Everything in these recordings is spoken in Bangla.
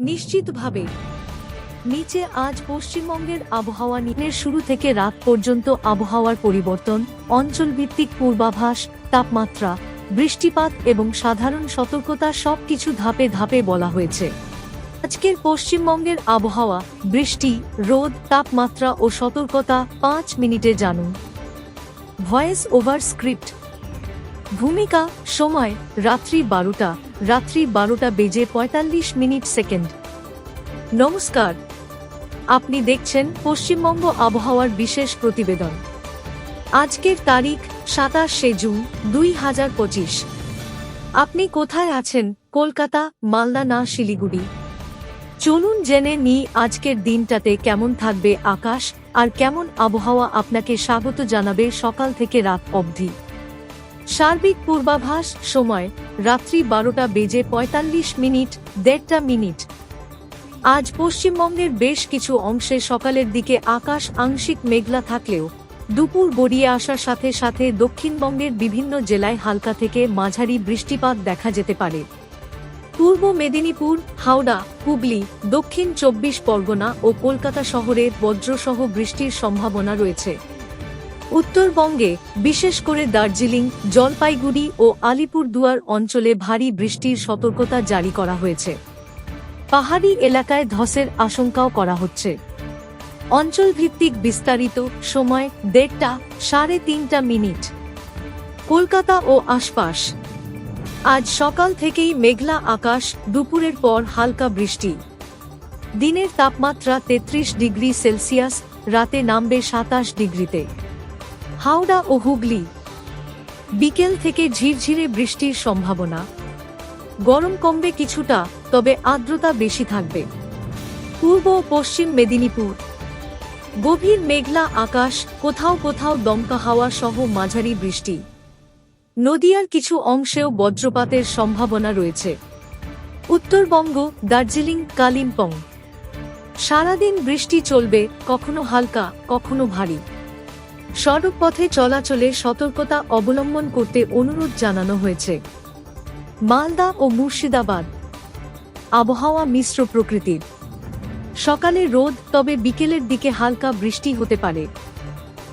নিশ্চিতভাবে, নিচে আজ পশ্চিমবঙ্গের আবহাওয়া নিম্নের শুরু থেকে রাত পর্যন্ত আবহাওয়ার পরিবর্তন, অঞ্চলভিত্তিক পূর্বাভাস, তাপমাত্রা, বৃষ্টিপাত এবং সাধারণ সতর্কতা সবকিছু ধাপে ধাপে বলা হয়েছে। আজকের পশ্চিমবঙ্গের আবহাওয়া, বৃষ্টি, রোদ, তাপমাত্রা ও সতর্কতা পাঁচ মিনিটে জানুন। ভয়েস ওভার স্ক্রিপ্ট ভূমিকা, সময়, রাত্রি বারোটা। রাত্রি বারোটা বেজে পঁয়তাল্লিশ মিনিট সেকেন্ড। নমস্কার। আপনি দেখছেন পশ্চিমবঙ্গ আবহাওয়ার বিশেষ প্রতিবেদন। আজকের তারিখ সাতাশে জুন দুই হাজার পঁচিশ। আপনি কোথায় আছেন? কলকাতা, মালদা না শিলিগুড়ি? চলুন জেনে নিই আজকের দিনটাতে কেমন থাকবে আকাশ আর কেমন আবহাওয়া আপনাকে স্বাগত জানাবে সকাল থেকে রাত অবধি। সার্বিক পূর্বাভাস, সময়, রাত্রি বারোটা বেজে পঁয়তাল্লিশ মিনিট, দেড়টা মিনিট। আজ পশ্চিমবঙ্গের বেশ কিছু অংশে সকালের দিকে আকাশ আংশিক মেঘলা থাকলেও, দুপুর গড়িয়ে আসার সাথে সাথে দক্ষিণবঙ্গের বিভিন্ন জেলায় হালকা থেকে মাঝারি বৃষ্টিপাত দেখা যেতে পারে। পূর্ব মেদিনীপুর, হাওড়া, হুগলি, দক্ষিণ চব্বিশ পরগনা ও কলকাতা শহরে বজ্রসহ বৃষ্টির সম্ভাবনা রয়েছে। উত্তরবঙ্গে, বিশেষ করে দার্জিলিং, জলপাইগুড়ি ও আলিপুরদুয়ার অঞ্চলে ভারী বৃষ্টির সতর্কতা জারি করা হয়েছে। পাহাড়ি এলাকায় ধসের আশঙ্কাও করা হচ্ছে। অঞ্চলভিত্তিক বিস্তারিত সময় দেড়টা, সাড়ে তিনটা মিনিট। কলকাতা ও আশপাশ। আজ সকাল থেকেই মেঘলা আকাশ, দুপুরের পর হালকা বৃষ্টি। দিনের তাপমাত্রা তেত্রিশ ডিগ্রি সেলসিয়াস, রাতে নামবে সাতাশ ডিগ্রিতে। হাওড়া ও হুগলি। বিকেল থেকে ঝিরঝিরে বৃষ্টির সম্ভাবনা। গরম কমবে কিছুটা, তবে আর্দ্রতা বেশি থাকবে। পূর্ব ও পশ্চিম মেদিনীপুর। গভীর মেঘলা আকাশ, কোথাও কোথাও দমকা হাওয়া সহ মাঝারি বৃষ্টি। নদিয়ার কিছু অংশেও বজ্রপাতের সম্ভাবনা রয়েছে। উত্তরবঙ্গ, দার্জিলিং, কালিম্পং। সারাদিন বৃষ্টি চলবে, কখনো হালকা, কখনো ভারী। সড়ক পথে চলাচলে সতর্কতা অবলম্বন করতে অনুরোধ জানানো হয়েছে। মালদা ও মুর্শিদাবাদ আবহাওয়া মিশ্র প্রকৃতির। সকালে রোদ, তবে বিকেলের দিকে হালকা বৃষ্টি হতে পারে।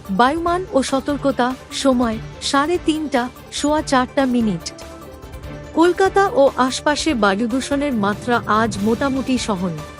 বায়ুমান ও সতর্কতা, সময় সাড়ে তিনটা, সোয়া চারটা মিনিট। কলকাতা ও আশপাশে বায়ুদূষণের মাত্রা আজ মোটামুটি সহনীয়।